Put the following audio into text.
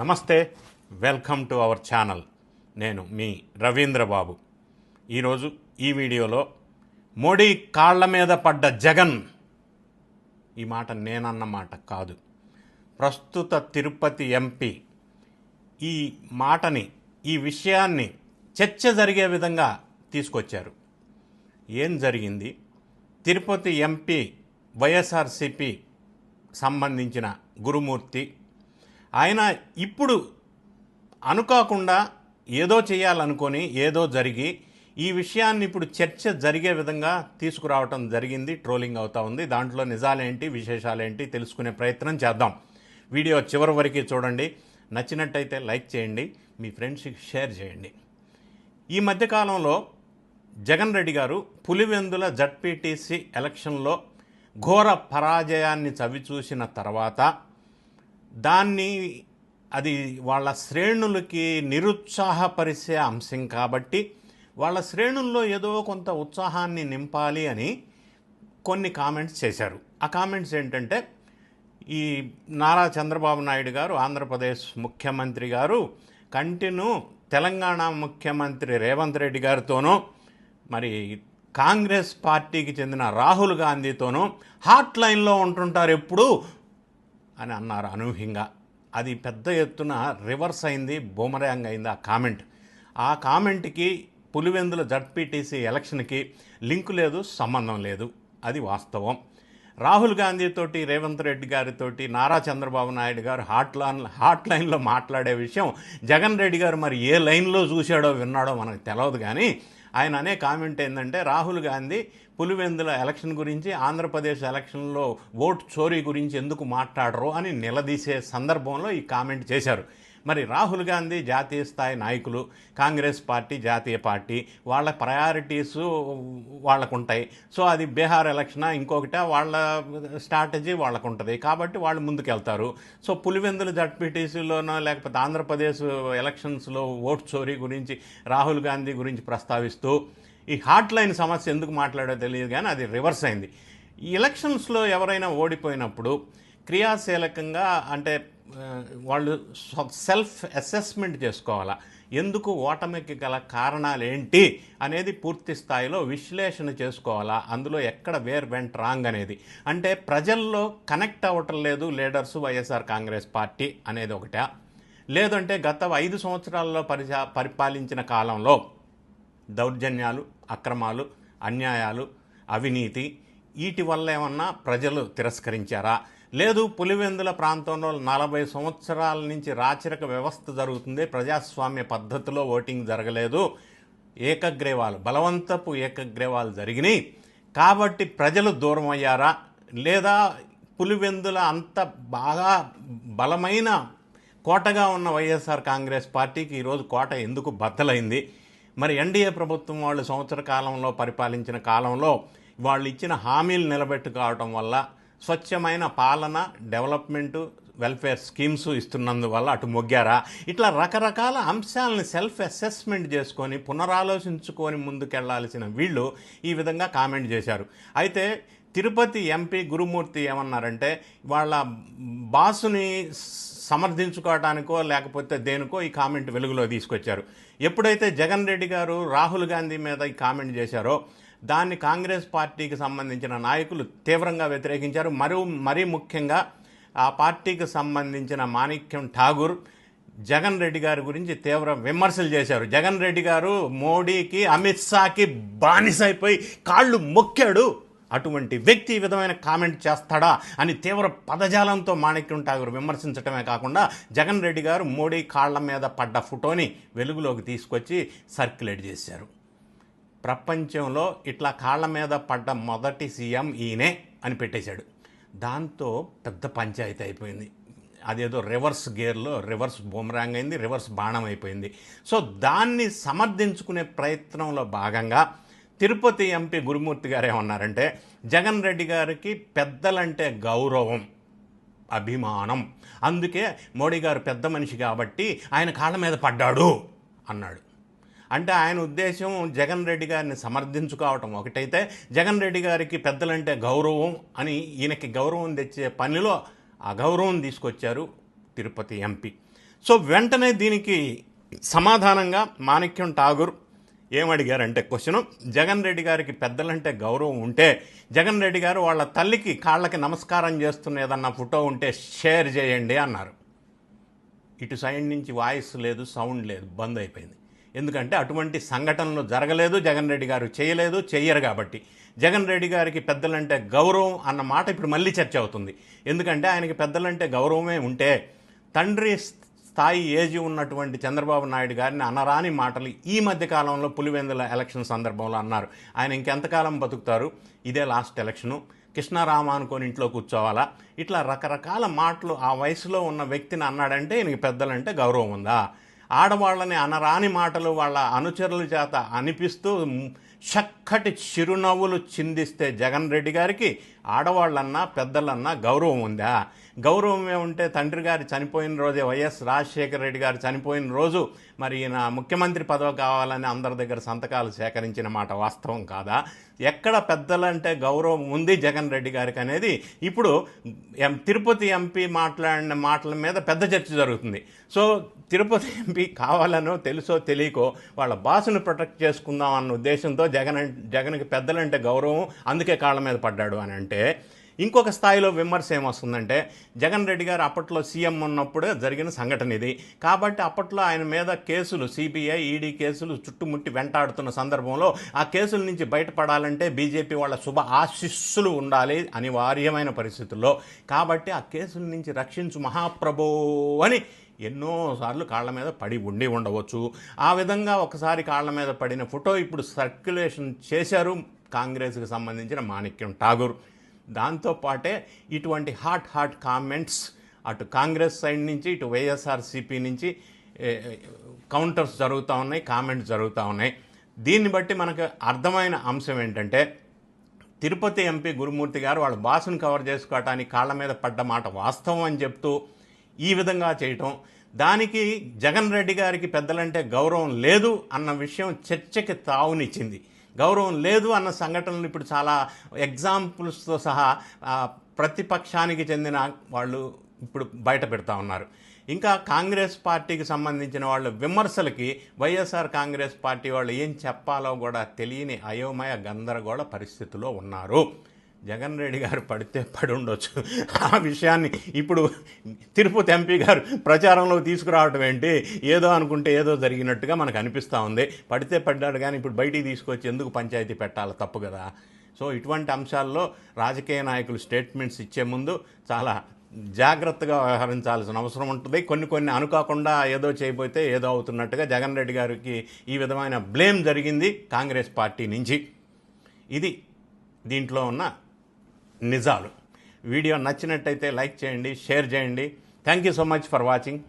నమస్తే welcome to our channel. నేను మీ రవీంద్ర బాబు ఈరోజు ఈ వీడియోలో మోడీ కాళ్ళ మీద పడ్డ జగన్. ఈ మాట నేనన్నమాట కాదు. ప్రస్తుత తిరుపతి ఎంపీ ఈ మాటని ఈ విషయాన్ని చర్చ జరిగే విధంగా తీసుకొచ్చారు. ఏం జరిగింది? తిరుపతి ఎంపీ వైఎస్ఆర్సిపి సంబంధించిన గురుమూర్తి ఆయన ఇప్పుడు అనుకోకుండా ఏదో చేయాలనుకొని ఏదో జరిగి ఈ విషయాన్ని ఇప్పుడు చర్చ జరిగే విధంగా తీసుకురావటం జరిగింది ట్రోలింగ్ అవుతా ఉంది. దాంట్లో నిజాలేంటి విశేషాలేంటి తెలుసుకునే ప్రయత్నం చేద్దాం. వీడియో చివరి వరకు చూడండి. నచ్చినట్టయితే లైక్ చేయండి మీ ఫ్రెండ్స్కి షేర్ చేయండి. ఈ మధ్యకాలంలో జగన్ రెడ్డి గారు పులివెందుల జడ్పీటీసీ ఎలక్షన్లో ఘోర పరాజయాన్ని చవిచూసిన తర్వాత దాన్ని అది వాళ్ళ శ్రేణులకి నిరుత్సాహపరిచే అంశం కాబట్టి వాళ్ళ శ్రేణుల్లో ఏదో కొంత ఉత్సాహాన్ని నింపాలి అని కొన్ని కామెంట్స్ చేశారు. ఆ కామెంట్స్ ఏంటంటే ఈ నారా చంద్రబాబు నాయుడు గారు ఆంధ్రప్రదేశ్ ముఖ్యమంత్రి గారు కంటిన్యూ తెలంగాణ ముఖ్యమంత్రి రేవంత్ రెడ్డి గారితోనూ మరి కాంగ్రెస్ పార్టీకి చెందిన రాహుల్ గాంధీతోనూ హాట్ లైన్లో ఉంటుంటారు ఎప్పుడు. అని అన్నారు అనూహ్యంగా. అది పెద్ద ఎత్తున రివర్స్ అయింది బూమరాంగ్ అయింది ఆ కామెంట్. ఆ కామెంట్కి పులివెందుల జడ్పీటీసీ ఎలక్షన్కి లింకు లేదు సంబంధం లేదు. అది వాస్తవం. రాహుల్ గాంధీతోటి రేవంత్ రెడ్డి గారితోటి నారా చంద్రబాబు నాయుడు గారు హాట్ లైన్ హాట్ లైన్లో మాట్లాడే విషయం జగన్ రెడ్డి గారు మరి ఏ లైన్లో చూశాడో విన్నాడో మనకు తెలియదు కానీ ఆయన అనే కామెంట్ ఏంటంటే రాహుల్ గాంధీ పులివెందుల ఎలక్షన్ గురించి ఆంధ్రప్రదేశ్ ఎలక్షన్లో ఓట్ చోరీ గురించి ఎందుకు మాట్లాడరు అని నిలదీసే సందర్భంలో ఈ కామెంట్ చేశారు. మరి రాహుల్ గాంధీ జాతీయ స్థాయి నాయకులు కాంగ్రెస్ పార్టీ జాతీయ పార్టీ వాళ్ళ ప్రయారిటీస్ వాళ్ళకు ఉంటాయి సో అది బీహార్ ఎలక్షనా ఇంకొకట వాళ్ళ స్ట్రాటజీ వాళ్ళకు ఉంటుంది కాబట్టి వాళ్ళు ముందుకెళ్తారు. సో పులివెందుల జడ్పీటీసీలోనో లేకపోతే ఆంధ్రప్రదేశ్ ఎలక్షన్స్లో ఓట్ చోరీ గురించి రాహుల్ గాంధీ గురించి ప్రస్తావిస్తూ ఈ హాట్ లైన్ సమస్య ఎందుకు మాట్లాడో తెలియదు కానీ అది రివర్స్ అయింది. ఈ ఎలక్షన్స్లో ఎవరైనా ఓడిపోయినప్పుడు క్రియాశీలకంగా అంటే వాళ్ళు సెల్ఫ్ అసెస్మెంట్ చేసుకోవాలా. ఎందుకు ఓటమికి గల కారణాలు ఏంటి అనేది పూర్తి స్థాయిలో విశ్లేషణ చేసుకోవాలా. అందులో ఎక్కడ వేర్ వెంట్ రాంగ్ అనేది. అంటే ప్రజల్లో కనెక్ట్ అవ్వటం లేదు లీడర్స్ వైఎస్ఆర్ కాంగ్రెస్ పార్టీ అనేది ఒకట. లేదంటే గత ఐదు సంవత్సరాల్లో పరిచా పరిపాలించిన కాలంలో దౌర్జన్యాలు అక్రమాలు అన్యాయాలు అవినీతి వీటి వల్ల ఏమన్నా ప్రజలు తిరస్కరించారా? లేదు పులివెందుల ప్రాంతంలో నలభై సంవత్సరాల నుంచి రాచరిక వ్యవస్థ జరుగుతుంది. ప్రజాస్వామ్య పద్ధతిలో ఓటింగ్ జరగలేదు. ఏకగ్రీవాలు బలవంతపు ఏకగ్రీవాలు జరిగినాయి. కాబట్టి ప్రజలు దూరం అయ్యారా లేదా పులివెందుల అంత బాగా బలమైన కోటగా ఉన్న వైఎస్ఆర్ కాంగ్రెస్ పార్టీకి ఈరోజు కోట ఎందుకు బద్దలైంది? మరి ఎన్డీఏ ప్రభుత్వం వాళ్ళు సంవత్సర కాలంలో పరిపాలించిన కాలంలో వాళ్ళు ఇచ్చిన హామీలు నిలబెట్టుకోవటం వల్ల స్వచ్ఛమైన పాలన డెవలప్మెంటు వెల్ఫేర్ స్కీమ్స్ ఇస్తున్నందువల్ల అటు మొగ్గారా? ఇట్లా రకరకాల అంశాలను సెల్ఫ్ అసెస్మెంట్ చేసుకొని పునరాలోచించుకొని ముందుకెళ్ళాల్సిన వీళ్ళు ఈ విధంగా కామెంట్ చేశారు. అయితే తిరుపతి ఎంపీ గురుమూర్తి ఏమన్నారంటే వాళ్ళ బాసుని సమర్థించుకోవడానికో లేకపోతే దేనికో ఈ కామెంట్ వెలుగులో తీసుకొచ్చారు. ఎప్పుడైతే జగన్ రెడ్డి గారు రాహుల్ గాంధీ మీద ఈ కామెంట్ చేశారో దాన్ని కాంగ్రెస్ పార్టీకి సంబంధించిన నాయకులు తీవ్రంగా వ్యతిరేకించారు. మరో మరీ ముఖ్యంగా ఆ పార్టీకి సంబంధించిన మాణిక్యం ఠాగూర్ జగన్ రెడ్డి గారి గురించి తీవ్ర విమర్శలు చేశారు. జగన్ రెడ్డి గారు మోడీకి అమిత్ షాకి బానిసైపోయి కాళ్ళు మొక్కాడు. అటువంటి వ్యక్తి ఈ విధమైన కామెంట్ చేస్తాడా అని తీవ్ర పదజాలంతో మాణిక్యం ఠాగూర్ విమర్శించడమే కాకుండా జగన్ రెడ్డి గారు మోడీ కాళ్ళ మీద పడ్డ ఫోటోని వెలుగులోకి తీసుకొచ్చి సర్క్యులేట్ చేశారు. ప్రపంచంలో ఇట్లా కాళ్ళ మీద పడ్డ మొదటి సీఎం ఈయనే అని పెట్టేశాడు. దాంతో పెద్ద పంచాయతీ అయిపోయింది. అదేదో రివర్స్ గేర్లో రివర్స్ బూమరాంగ్ అయింది రివర్స్ బాణం అయిపోయింది. సో దాన్ని సమర్థించుకునే ప్రయత్నంలో భాగంగా తిరుపతి ఎంపీ గురుమూర్తి గారు ఏమన్నారంటే జగన్ రెడ్డి గారికి పెద్దలంటే గౌరవం అభిమానం. అందుకే మోడీ గారు పెద్ద మనిషి కాబట్టి ఆయన కాళ్ళ మీద పడ్డాడు అన్నాడు. అంటే ఆయన ఉద్దేశం జగన్ రెడ్డి గారిని సమర్థించుకోవటం. ఒకటైతే జగన్ రెడ్డి గారికి పెద్దలంటే గౌరవం అని ఈయనకి గౌరవం తెచ్చే పనిలో ఆ గౌరవం తీసుకొచ్చారు తిరుపతి ఎంపీ. సో వెంటనే దీనికి సమాధానంగా మాణిక్యం ఠాగూర్ ఏమడిగారంటే క్వశ్చన్ జగన్ రెడ్డి గారికి పెద్దలంటే గౌరవం ఉంటే జగన్ రెడ్డి గారు వాళ్ళ తల్లికి కాళ్ళకి నమస్కారం చేస్తున్న ఏదన్నా ఫోటో ఉంటే షేర్ చేయండి అన్నారు. ఇటు సైడ్ నుంచి వాయిస్ లేదు సౌండ్ లేదు బంద్ అయిపోయింది. ఎందుకంటే అటువంటి సంఘటనలు జరగలేదు జగన్ రెడ్డి గారు చేయలేదు చెయ్యరు కాబట్టి. జగన్ రెడ్డి గారికి పెద్దలంటే గౌరవం అన్న మాట ఇప్పుడు మళ్ళీ చర్చ అవుతుంది. ఎందుకంటే ఆయనకి పెద్దలంటే గౌరవమే ఉంటే తండ్రి స్థాయి ఏజీ ఉన్నటువంటి చంద్రబాబు నాయుడు గారిని అనరాని మాటలు ఈ మధ్య కాలంలో పులివెందుల ఎలక్షన్ సందర్భంలో అన్నారు. ఆయన ఇంకెంతకాలం బతుకుతారు? ఇదే లాస్ట్ ఎలక్షను. కృష్ణారామ అనుకొని ఇంట్లో కూర్చోవాలా? ఇట్లా రకరకాల మాటలు ఆ వయసులో ఉన్న వ్యక్తిని అన్నాడంటే ఈయనకి పెద్దలంటే గౌరవం ఉందా? ఆడవాళ్ళని అనరాని మాటలు వాళ్ళ అనుచరుల చేత అనిపిస్తూ చక్కటి చిరునవ్వులు చిందిస్తే జగన్ రెడ్డి గారికి ఆడవాళ్ళన్నా పెద్దలన్నా గౌరవం ఉందా? గౌరవమే ఉంటే తండ్రి గారు చనిపోయిన రోజే వైఎస్ రాజశేఖర రెడ్డి గారు చనిపోయిన రోజు మరి ఈయన ముఖ్యమంత్రి పదవి కావాలని అందరి దగ్గర సంతకాలు సేకరించిన మాట వాస్తవం కాదా? ఎక్కడ పెద్దలంటే గౌరవం ఉంది జగన్ రెడ్డి గారికి అనేది. ఇప్పుడు ఎం తిరుపతి ఎంపీ మాట్లాడిన మాటల మీద పెద్ద చర్చ జరుగుతుంది. సో తిరుపతి ఎంపీ కావాలనో తెలుసో తెలియకో వాళ్ళ బాసును ప్రొటెక్ట్ చేసుకుందాం అన్న ఉద్దేశంతో జగన్ జగన్కి పెద్దలంటే గౌరవం అందుకే కాళ్ళ మీద పడ్డాడు అని అంటే ఇంకొక స్థాయిలో విమర్శ ఏమొస్తుందంటే జగన్ రెడ్డి గారు అప్పట్లో సీఎం ఉన్నప్పుడే జరిగిన సంఘటన ఇది. కాబట్టి అప్పట్లో ఆయన మీద కేసులు సిబిఐ ఈడీ కేసులు చుట్టుముట్టి వెంటాడుతున్న సందర్భంలో ఆ కేసుల నుంచి బయటపడాలంటే బీజేపీ వాళ్ళ శుభ ఆశిస్సులు ఉండాలి అనివార్యమైన పరిస్థితుల్లో. కాబట్టి ఆ కేసుల నుంచి రక్షించు మహాప్రభో అని ఎన్నోసార్లు కాళ్ళ మీద పడి ఉండి ఉండవచ్చు. ఆ విధంగా ఒకసారి కాళ్ళ మీద పడిన ఫోటో ఇప్పుడు సర్క్యులేషన్ చేశారు కాంగ్రెస్కి సంబంధించిన మాణిక్యం ఠాగూర్. దాంతోపాటే ఇటువంటి హాట్ హాట్ కామెంట్స్ అటు కాంగ్రెస్ సైడ్ నుంచి ఇటు వైఎస్ఆర్సీపీ నుంచి కౌంటర్స్ జరుగుతూ ఉన్నాయి కామెంట్స్ జరుగుతూ ఉన్నాయి. దీన్ని బట్టి మనకు అర్థమైన అంశం ఏంటంటే తిరుపతి ఎంపీ గురుమూర్తి గారు వాళ్ళ బాసును కవర్ చేసుకోవటానికి కాళ్ళ మీద పడ్డ మాట వాస్తవం అని చెప్తూ ఈ విధంగా చేయటం. దానికి జగన్ రెడ్డి గారికి పెద్దలంటే గౌరవం లేదు అన్న విషయం చర్చకి తావునిచ్చింది. గౌరవం లేదు అన్న సంఘటనలు ఇప్పుడు చాలా ఎగ్జాంపుల్స్తో సహా ప్రతిపక్షానికి చెందిన వాళ్ళు ఇప్పుడు బయట పెడతా ఉన్నారు. ఇంకా కాంగ్రెస్ పార్టీకి సంబంధించిన వాళ్ళ విమర్శలకి వైఎస్ఆర్ కాంగ్రెస్ పార్టీ వాళ్ళు ఏం చెప్పాలో కూడా తెలియని అయోమయ గందరగోళ పరిస్థితిలో ఉన్నారు. జగన్ రెడ్డి గారు పడితే పడి ఉండొచ్చు ఆ విషయాన్ని ఇప్పుడు తిరుపతి ఎంపీ గారు ప్రచారంలో తీసుకురావడం ఏంటి? ఏదో అనుకుంటే ఏదో జరిగినట్టుగా మనకు అనిపిస్తూ ఉంది. పడితే పడ్డాడు కానీ ఇప్పుడు బయటికి తీసుకొచ్చి ఎందుకు పంచాయతీ పెట్టాలి? తప్పు కదా. సో ఇటువంటి అంశాల్లో రాజకీయ నాయకులు స్టేట్మెంట్స్ ఇచ్చే ముందు చాలా జాగ్రత్తగా వ్యవహరించాల్సిన అవసరం ఉంటుంది. కొన్ని కొన్ని అనుకోకుండా ఏదో చేయబోతే ఏదో అవుతున్నట్టుగా జగన్ రెడ్డి గారికి ఈ విధమైన బ్లేమ్ జరిగింది కాంగ్రెస్ పార్టీ నుంచి. ఇది దీంట్లో ఉన్న నిజాలు. వీడియో నచ్చినట్టయితే లైక్ చేయండి షేర్ చేయండి. Thank you so much for watching